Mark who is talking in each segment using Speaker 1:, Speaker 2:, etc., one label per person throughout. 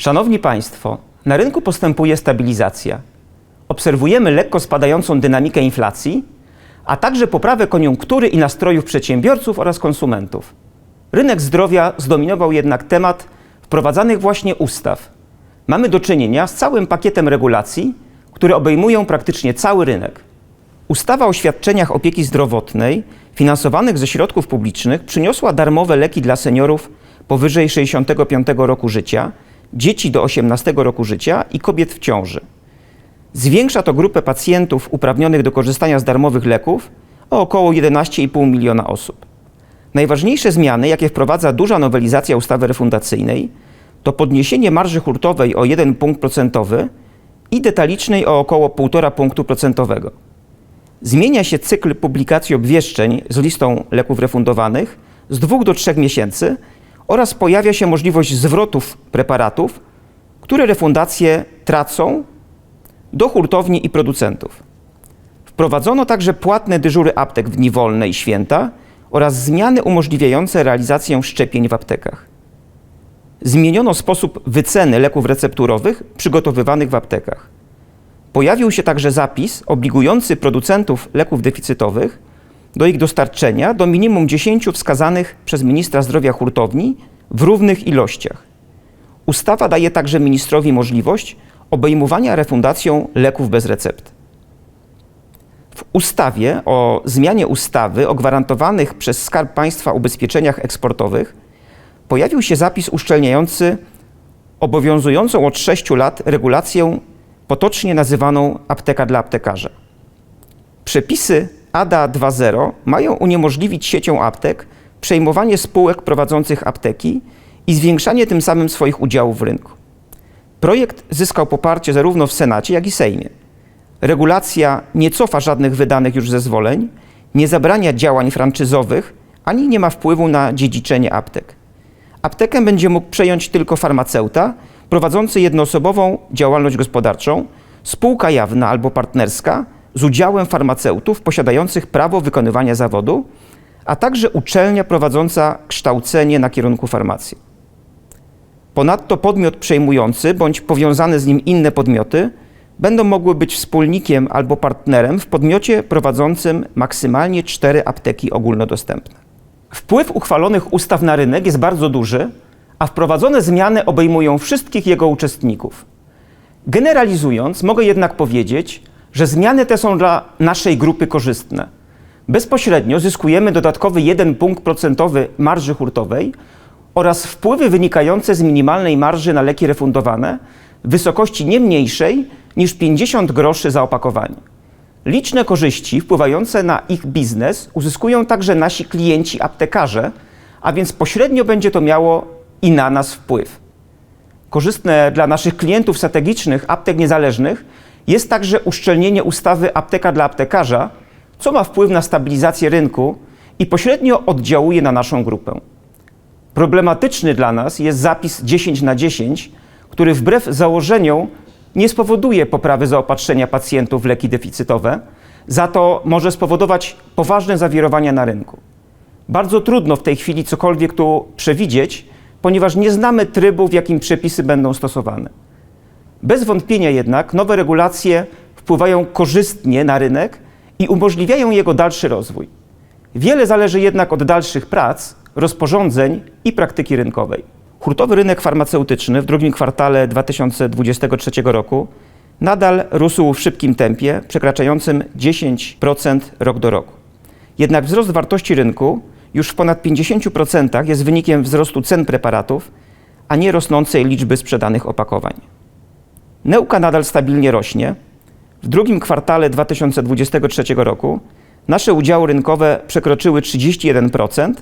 Speaker 1: Szanowni Państwo, na rynku postępuje stabilizacja. Obserwujemy lekko spadającą dynamikę inflacji, a także poprawę koniunktury i nastrojów przedsiębiorców oraz konsumentów. Rynek zdrowia zdominował jednak temat wprowadzanych właśnie ustaw. Mamy do czynienia z całym pakietem regulacji, które obejmują praktycznie cały rynek. Ustawa o świadczeniach opieki zdrowotnej finansowanych ze środków publicznych przyniosła darmowe leki dla seniorów powyżej 65 roku życia, dzieci do 18 roku życia i kobiet w ciąży. Zwiększa to grupę pacjentów uprawnionych do korzystania z darmowych leków o około 11,5 miliona osób. Najważniejsze zmiany, jakie wprowadza duża nowelizacja ustawy refundacyjnej, to podniesienie marży hurtowej o 1 punkt procentowy i detalicznej o około 1,5 punktu procentowego. Zmienia się cykl publikacji obwieszczeń z listą leków refundowanych z 2 do 3 miesięcy oraz pojawia się możliwość zwrotów preparatów, które refundacje tracą do hurtowni i producentów. Wprowadzono także płatne dyżury aptek w dni wolne i święta oraz zmiany umożliwiające realizację szczepień w aptekach. Zmieniono sposób wyceny leków recepturowych przygotowywanych w aptekach. Pojawił się także zapis obligujący producentów leków deficytowych do ich dostarczenia do minimum 10 wskazanych przez ministra zdrowia hurtowni w równych ilościach. Ustawa daje także ministrowi możliwość obejmowania refundacją leków bez recepty. W ustawie o zmianie ustawy o gwarantowanych przez Skarb Państwa ubezpieczeniach eksportowych pojawił się zapis uszczelniający obowiązującą od 6 lat regulację potocznie nazywaną apteka dla aptekarza. Przepisy ADA 2.0 mają uniemożliwić siecią aptek przejmowanie spółek prowadzących apteki i zwiększanie tym samym swoich udziałów w rynku. Projekt zyskał poparcie zarówno w Senacie, jak i Sejmie. Regulacja nie cofa żadnych wydanych już zezwoleń, nie zabrania działań franczyzowych, ani nie ma wpływu na dziedziczenie aptek. Aptekę będzie mógł przejąć tylko farmaceuta prowadzący jednoosobową działalność gospodarczą, spółka jawna albo partnerska z udziałem farmaceutów posiadających prawo wykonywania zawodu, a także uczelnia prowadząca kształcenie na kierunku farmacji. Ponadto podmiot przejmujący bądź powiązane z nim inne podmioty będą mogły być wspólnikiem albo partnerem w podmiocie prowadzącym maksymalnie cztery apteki ogólnodostępne. Wpływ uchwalonych ustaw na rynek jest bardzo duży, a wprowadzone zmiany obejmują wszystkich jego uczestników. Generalizując, mogę jednak powiedzieć, że zmiany te są dla naszej grupy korzystne. Bezpośrednio zyskujemy dodatkowy 1 punkt procentowy marży hurtowej oraz wpływy wynikające z minimalnej marży na leki refundowane w wysokości nie mniejszej niż 50 groszy za opakowanie. Liczne korzyści wpływające na ich biznes uzyskują także nasi klienci aptekarze, a więc pośrednio będzie to miało i na nas wpływ. Korzystne dla naszych klientów strategicznych aptek niezależnych jest także uszczelnienie ustawy apteka dla aptekarza, co ma wpływ na stabilizację rynku i pośrednio oddziałuje na naszą grupę. Problematyczny dla nas jest zapis 10 na 10, który wbrew założeniom nie spowoduje poprawy zaopatrzenia pacjentów w leki deficytowe, za to może spowodować poważne zawirowania na rynku. Bardzo trudno w tej chwili cokolwiek tu przewidzieć, ponieważ nie znamy trybu, w jakim przepisy będą stosowane. Bez wątpienia jednak nowe regulacje wpływają korzystnie na rynek i umożliwiają jego dalszy rozwój. Wiele zależy jednak od dalszych prac, rozporządzeń i praktyki rynkowej. Hurtowy rynek farmaceutyczny w drugim kwartale 2023 roku nadal rósł w szybkim tempie, przekraczającym 10% rok do roku. Jednak wzrost wartości rynku już w ponad 50% jest wynikiem wzrostu cen preparatów, a nie rosnącej liczby sprzedanych opakowań. Neuka nadal stabilnie rośnie. W drugim kwartale 2023 roku nasze udziały rynkowe przekroczyły 31%,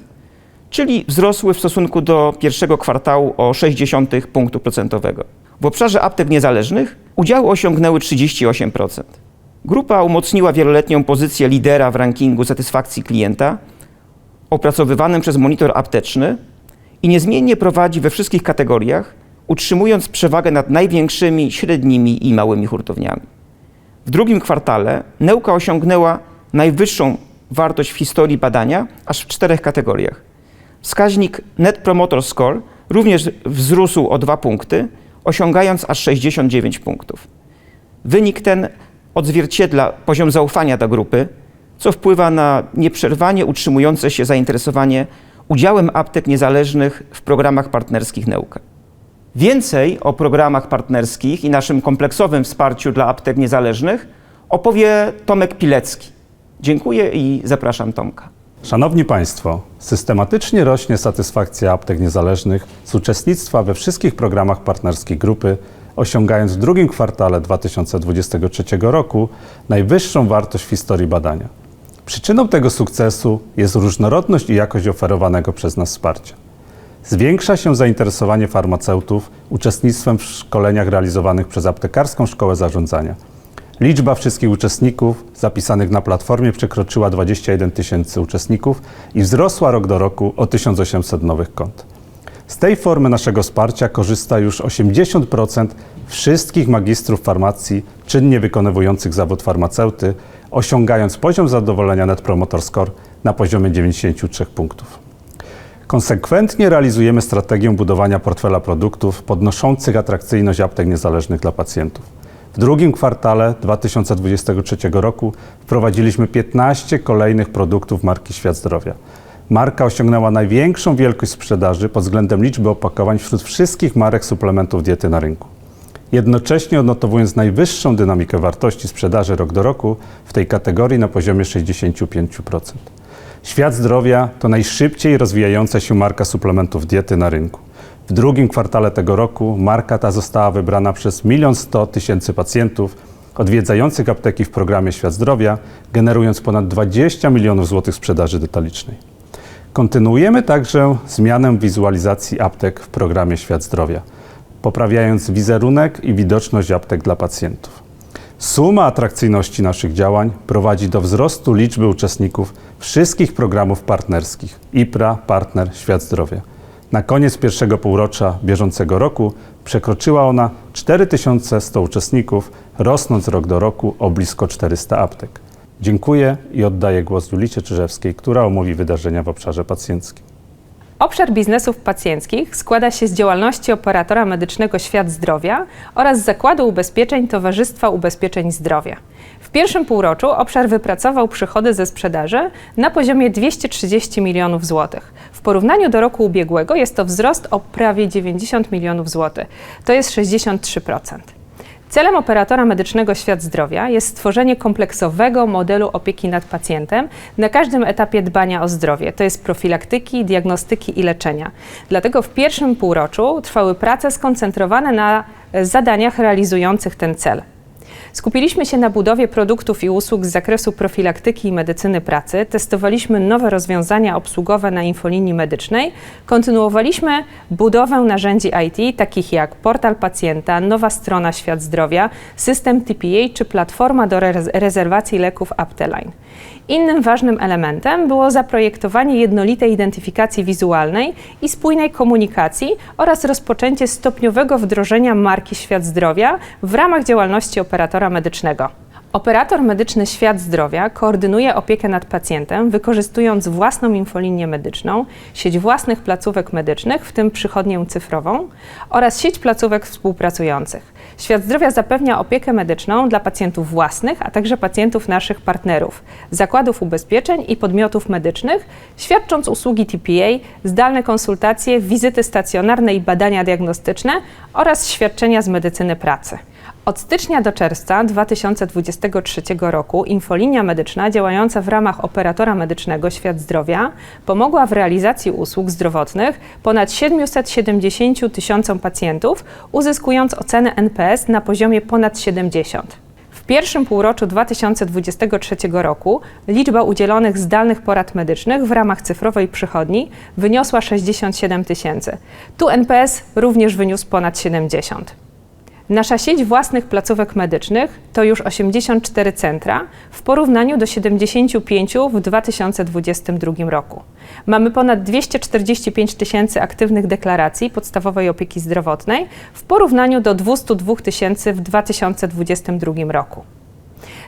Speaker 1: czyli wzrosły w stosunku do pierwszego kwartału o 0,6 punktu procentowego. W obszarze aptek niezależnych udziały osiągnęły 38%. Grupa umocniła wieloletnią pozycję lidera w rankingu satysfakcji klienta opracowywanym przez monitor apteczny i niezmiennie prowadzi we wszystkich kategoriach, utrzymując przewagę nad największymi, średnimi i małymi hurtowniami. W drugim kwartale Neuka osiągnęła najwyższą wartość w historii badania, aż w czterech kategoriach. Wskaźnik Net Promoter Score również wzrósł o dwa punkty, osiągając aż 69 punktów. Wynik ten odzwierciedla poziom zaufania do grupy, co wpływa na nieprzerwanie utrzymujące się zainteresowanie udziałem aptek niezależnych w programach partnerskich Neuka. Więcej o programach partnerskich i naszym kompleksowym wsparciu dla aptek niezależnych opowie Tomek Pilecki. Dziękuję i zapraszam Tomka.
Speaker 2: Szanowni Państwo, systematycznie rośnie satysfakcja aptek niezależnych z uczestnictwa we wszystkich programach partnerskich grupy, osiągając w drugim kwartale 2023 roku najwyższą wartość w historii badania. Przyczyną tego sukcesu jest różnorodność i jakość oferowanego przez nas wsparcia. Zwiększa się zainteresowanie farmaceutów uczestnictwem w szkoleniach realizowanych przez Aptekarską Szkołę Zarządzania. Liczba wszystkich uczestników zapisanych na platformie przekroczyła 21 tysięcy uczestników i wzrosła rok do roku o 1800 nowych kont. Z tej formy naszego wsparcia korzysta już 80% wszystkich magistrów farmacji czynnie wykonywujących zawód farmaceuty, osiągając poziom zadowolenia Net Promoter Score na poziomie 93 punktów. Konsekwentnie realizujemy strategię budowania portfela produktów podnoszących atrakcyjność aptek niezależnych dla pacjentów. W drugim kwartale 2023 roku wprowadziliśmy 15 kolejnych produktów marki Świat Zdrowia. Marka osiągnęła największą wielkość sprzedaży pod względem liczby opakowań wśród wszystkich marek suplementów diety na rynku. Jednocześnie odnotowując najwyższą dynamikę wartości sprzedaży rok do roku w tej kategorii na poziomie 65%. Świat Zdrowia to najszybciej rozwijająca się marka suplementów diety na rynku. W drugim kwartale tego roku marka ta została wybrana przez 1 100 tysięcy pacjentów odwiedzających apteki w programie Świat Zdrowia, generując ponad 20 milionów złotych sprzedaży detalicznej. Kontynuujemy także zmianę wizualizacji aptek w programie Świat Zdrowia, poprawiając wizerunek i widoczność aptek dla pacjentów. Suma atrakcyjności naszych działań prowadzi do wzrostu liczby uczestników wszystkich programów partnerskich IPRA, Partner, Świat Zdrowia. Na koniec pierwszego półrocza bieżącego roku przekroczyła ona 4100 uczestników, rosnąc rok do roku o blisko 400 aptek. Dziękuję i oddaję głos Julicie Czyżewskiej, która omówi wydarzenia w obszarze pacjenckim.
Speaker 3: Obszar biznesów pacjenckich składa się z działalności operatora medycznego Świat Zdrowia oraz Zakładu Ubezpieczeń Towarzystwa Ubezpieczeń Zdrowia. W pierwszym półroczu obszar wypracował przychody ze sprzedaży na poziomie 230 milionów złotych. W porównaniu do roku ubiegłego jest to wzrost o prawie 90 milionów złotych. To jest 63%. Celem operatora medycznego Świat Zdrowia jest stworzenie kompleksowego modelu opieki nad pacjentem na każdym etapie dbania o zdrowie, to jest profilaktyki, diagnostyki i leczenia. Dlatego w pierwszym półroczu trwały prace skoncentrowane na zadaniach realizujących ten cel. Skupiliśmy się na budowie produktów i usług z zakresu profilaktyki i medycyny pracy, testowaliśmy nowe rozwiązania obsługowe na infolinii medycznej, kontynuowaliśmy budowę narzędzi IT, takich jak portal pacjenta, nowa strona Świat Zdrowia, system TPA czy platforma do rezerwacji leków Apteline. Innym ważnym elementem było zaprojektowanie jednolitej identyfikacji wizualnej i spójnej komunikacji oraz rozpoczęcie stopniowego wdrożenia marki Świat Zdrowia w ramach działalności operatora medycznego. Operator medyczny Świat Zdrowia koordynuje opiekę nad pacjentem, wykorzystując własną infolinię medyczną, sieć własnych placówek medycznych, w tym przychodnię cyfrową, oraz sieć placówek współpracujących. Świat Zdrowia zapewnia opiekę medyczną dla pacjentów własnych, a także pacjentów naszych partnerów, zakładów ubezpieczeń i podmiotów medycznych, świadcząc usługi TPA, zdalne konsultacje, wizyty stacjonarne i badania diagnostyczne oraz świadczenia z medycyny pracy. Od stycznia do czerwca 2023 roku infolinia medyczna działająca w ramach operatora medycznego Świat Zdrowia pomogła w realizacji usług zdrowotnych ponad 770 tysiącom pacjentów, uzyskując ocenę NPS na poziomie ponad 70. W pierwszym półroczu 2023 roku liczba udzielonych zdalnych porad medycznych w ramach cyfrowej przychodni wyniosła 67 tysięcy. Tu NPS również wyniósł ponad 70. Nasza sieć własnych placówek medycznych to już 84 centra w porównaniu do 75 w 2022 roku. Mamy ponad 245 tysięcy aktywnych deklaracji podstawowej opieki zdrowotnej w porównaniu do 202 tysięcy w 2022 roku.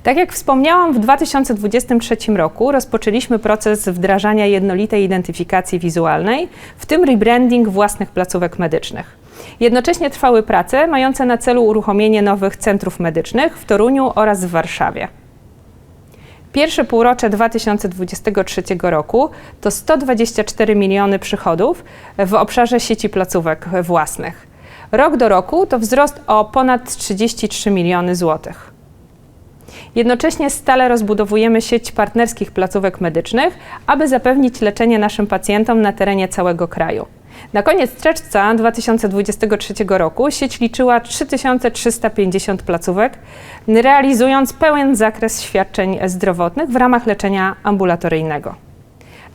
Speaker 3: Tak jak wspomniałam, w 2023 roku rozpoczęliśmy proces wdrażania jednolitej identyfikacji wizualnej, w tym rebranding własnych placówek medycznych. Jednocześnie trwały prace mające na celu uruchomienie nowych centrów medycznych w Toruniu oraz w Warszawie. Pierwsze półrocze 2023 roku to 124 miliony przychodów w obszarze sieci placówek własnych. Rok do roku to wzrost o ponad 33 miliony złotych. Jednocześnie stale rozbudowujemy sieć partnerskich placówek medycznych, aby zapewnić leczenie naszym pacjentom na terenie całego kraju. Na koniec czerwca 2023 roku sieć liczyła 3350 placówek, realizując pełen zakres świadczeń zdrowotnych w ramach leczenia ambulatoryjnego.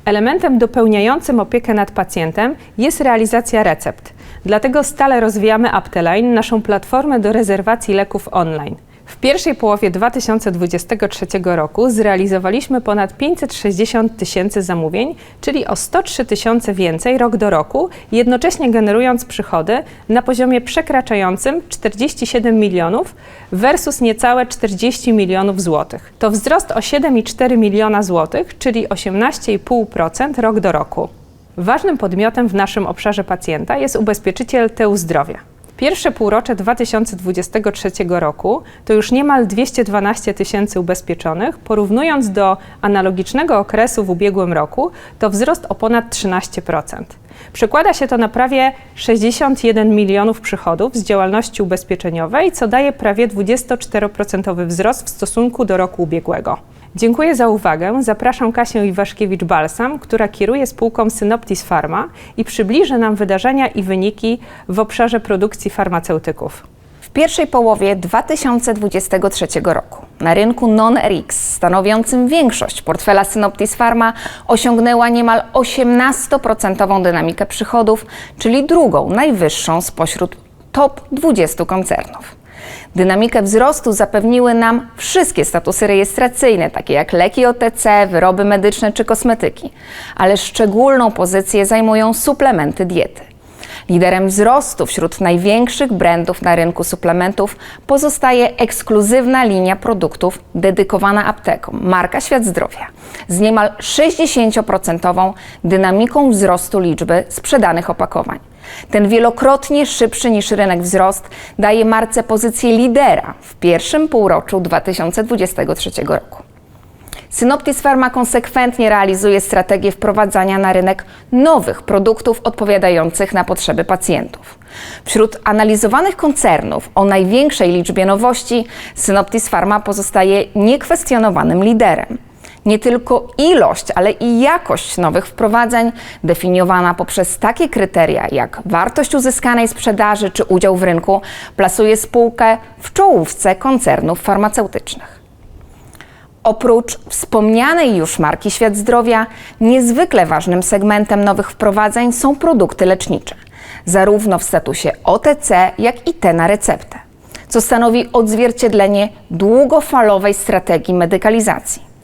Speaker 3: Elementem dopełniającym opiekę nad pacjentem jest realizacja recept. Dlatego stale rozwijamy Apteline, naszą platformę do rezerwacji leków online. W pierwszej połowie 2023 roku zrealizowaliśmy ponad 560 tysięcy zamówień, czyli o 103 tysiące więcej rok do roku, jednocześnie generując przychody na poziomie przekraczającym 47 milionów versus niecałe 40 milionów złotych. To wzrost o 7,4 miliona złotych, czyli 18,5% rok do roku. Ważnym podmiotem w naszym obszarze pacjenta jest ubezpieczyciel TEU Zdrowia. Pierwsze półrocze 2023 roku to już niemal 212 tysięcy ubezpieczonych, porównując do analogicznego okresu w ubiegłym roku, to wzrost o ponad 13%. Przekłada się to na prawie 61 milionów przychodów z działalności ubezpieczeniowej, co daje prawie 24% wzrost w stosunku do roku ubiegłego. Dziękuję za uwagę. Zapraszam Kasię Iwaszkiewicz-Balsam, która kieruje spółką Synoptis Pharma i przybliży nam wydarzenia i wyniki w obszarze produkcji farmaceutyków.
Speaker 4: W pierwszej połowie 2023 roku na rynku non-RX, stanowiącym większość portfela Synoptis Pharma, osiągnęła niemal 18% dynamikę przychodów, czyli drugą najwyższą spośród top 20 koncernów. Dynamikę wzrostu zapewniły nam wszystkie statusy rejestracyjne, takie jak leki OTC, wyroby medyczne czy kosmetyki, ale szczególną pozycję zajmują suplementy diety. Liderem wzrostu wśród największych brandów na rynku suplementów pozostaje ekskluzywna linia produktów dedykowana aptekom, marka Świat Zdrowia, z niemal 60% dynamiką wzrostu liczby sprzedanych opakowań. Ten wielokrotnie szybszy niż rynek wzrost daje marce pozycję lidera w pierwszym półroczu 2023 roku. Synoptis Pharma konsekwentnie realizuje strategię wprowadzania na rynek nowych produktów odpowiadających na potrzeby pacjentów. Wśród analizowanych koncernów o największej liczbie nowości Synoptis Pharma pozostaje niekwestionowanym liderem. Nie tylko ilość, ale i jakość nowych wprowadzeń, definiowana poprzez takie kryteria jak wartość uzyskanej sprzedaży czy udział w rynku, plasuje spółkę w czołówce koncernów farmaceutycznych. Oprócz wspomnianej już marki Świat Zdrowia, niezwykle ważnym segmentem nowych wprowadzeń są produkty lecznicze, zarówno w statusie OTC, jak i te na receptę, co stanowi odzwierciedlenie długofalowej strategii medykalizacji.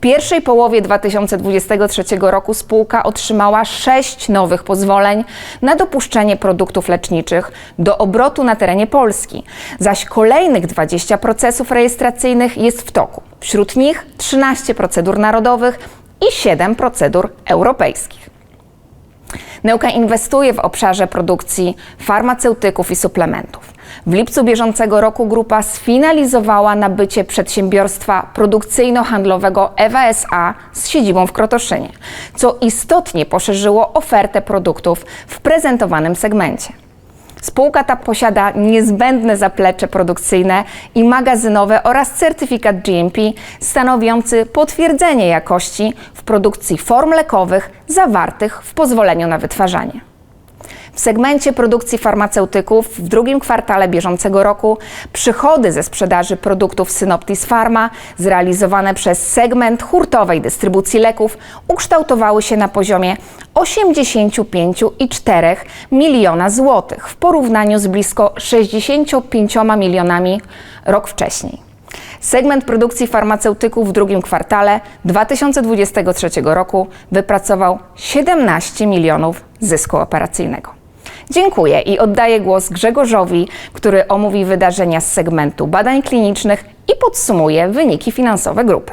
Speaker 4: Pierwszej połowie 2023 roku spółka otrzymała sześć nowych pozwoleń na dopuszczenie produktów leczniczych do obrotu na terenie Polski, zaś kolejnych 20 procesów rejestracyjnych jest w toku. Wśród nich 13 procedur narodowych i 7 procedur europejskich. Neuka inwestuje w obszarze produkcji farmaceutyków i suplementów. W lipcu bieżącego roku grupa sfinalizowała nabycie przedsiębiorstwa produkcyjno-handlowego Ewa SA z siedzibą w Krotoszynie, co istotnie poszerzyło ofertę produktów w prezentowanym segmencie. Spółka ta posiada niezbędne zaplecze produkcyjne i magazynowe oraz certyfikat GMP stanowiący potwierdzenie jakości w produkcji form lekowych zawartych w pozwoleniu na wytwarzanie. W segmencie produkcji farmaceutyków w drugim kwartale bieżącego roku przychody ze sprzedaży produktów Synoptis Pharma zrealizowane przez segment hurtowej dystrybucji leków ukształtowały się na poziomie 85,4 miliona złotych w porównaniu z blisko 65 milionami rok wcześniej. Segment produkcji farmaceutyków w drugim kwartale 2023 roku wypracował 17 milionów zysku operacyjnego. Dziękuję i oddaję głos Grzegorzowi, który omówi wydarzenia z segmentu badań klinicznych i podsumuje wyniki finansowe grupy.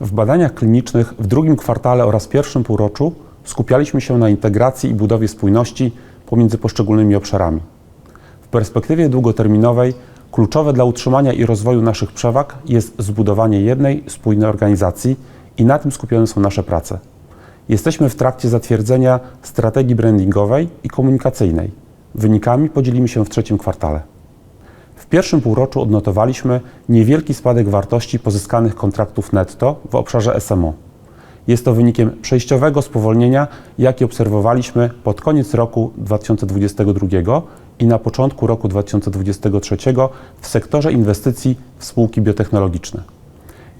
Speaker 5: W badaniach klinicznych w drugim kwartale oraz pierwszym półroczu skupialiśmy się na integracji i budowie spójności pomiędzy poszczególnymi obszarami. W perspektywie długoterminowej kluczowe dla utrzymania i rozwoju naszych przewag jest zbudowanie jednej, spójnej organizacji i na tym skupione są nasze prace. Jesteśmy w trakcie zatwierdzenia strategii brandingowej i komunikacyjnej. Wynikami podzielimy się w trzecim kwartale. W pierwszym półroczu odnotowaliśmy niewielki spadek wartości pozyskanych kontraktów netto w obszarze SMO. Jest to wynikiem przejściowego spowolnienia, jakie obserwowaliśmy pod koniec roku 2022 i na początku roku 2023 w sektorze inwestycji w spółki biotechnologiczne.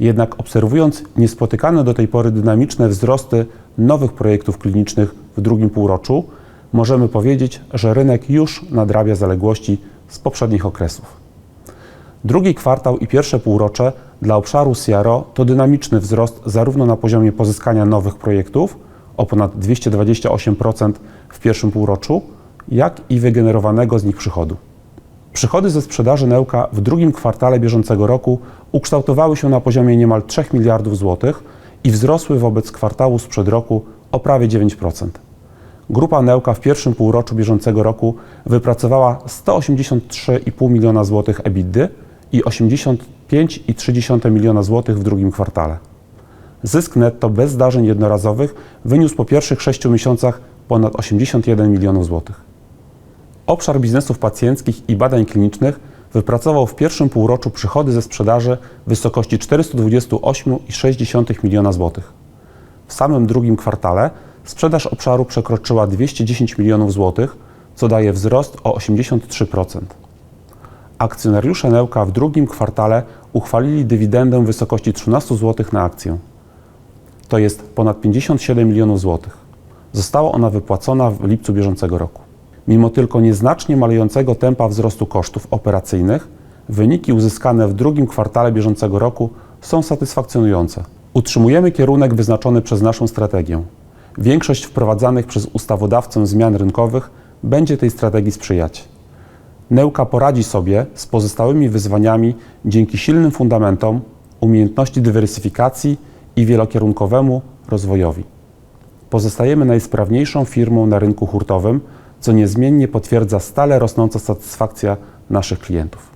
Speaker 5: Jednak obserwując niespotykane do tej pory dynamiczne wzrosty nowych projektów klinicznych w drugim półroczu, możemy powiedzieć, że rynek już nadrabia zaległości z poprzednich okresów. Drugi kwartał i pierwsze półrocze dla obszaru CRO to dynamiczny wzrost zarówno na poziomie pozyskania nowych projektów o ponad 228% w pierwszym półroczu, jak i wygenerowanego z nich przychodu. Przychody ze sprzedaży Neuka w drugim kwartale bieżącego roku ukształtowały się na poziomie niemal 3 miliardów złotych i wzrosły wobec kwartału sprzed roku o prawie 9%. Grupa Neuka w pierwszym półroczu bieżącego roku wypracowała 183,5 miliona złotych EBITDA i 85,3 miliona złotych w drugim kwartale. Zysk netto bez zdarzeń jednorazowych wyniósł po pierwszych 6 miesiącach ponad 81 milionów złotych. Obszar biznesów pacjenckich i badań klinicznych wypracował w pierwszym półroczu przychody ze sprzedaży w wysokości 428,6 miliona złotych. W samym drugim kwartale sprzedaż obszaru przekroczyła 210 milionów złotych, co daje wzrost o 83%. Akcjonariusze Neuka w drugim kwartale uchwalili dywidendę w wysokości 13 zł na akcję. To jest ponad 57 milionów złotych. Została ona wypłacona w lipcu bieżącego roku. Mimo tylko nieznacznie malejącego tempa wzrostu kosztów operacyjnych, wyniki uzyskane w drugim kwartale bieżącego roku są satysfakcjonujące. Utrzymujemy kierunek wyznaczony przez naszą strategię. Większość wprowadzanych przez ustawodawcę zmian rynkowych będzie tej strategii sprzyjać. Neuka poradzi sobie z pozostałymi wyzwaniami dzięki silnym fundamentom, umiejętności dywersyfikacji i wielokierunkowemu rozwojowi. Pozostajemy najsprawniejszą firmą na rynku hurtowym, co niezmiennie potwierdza stale rosnąca satysfakcja naszych klientów.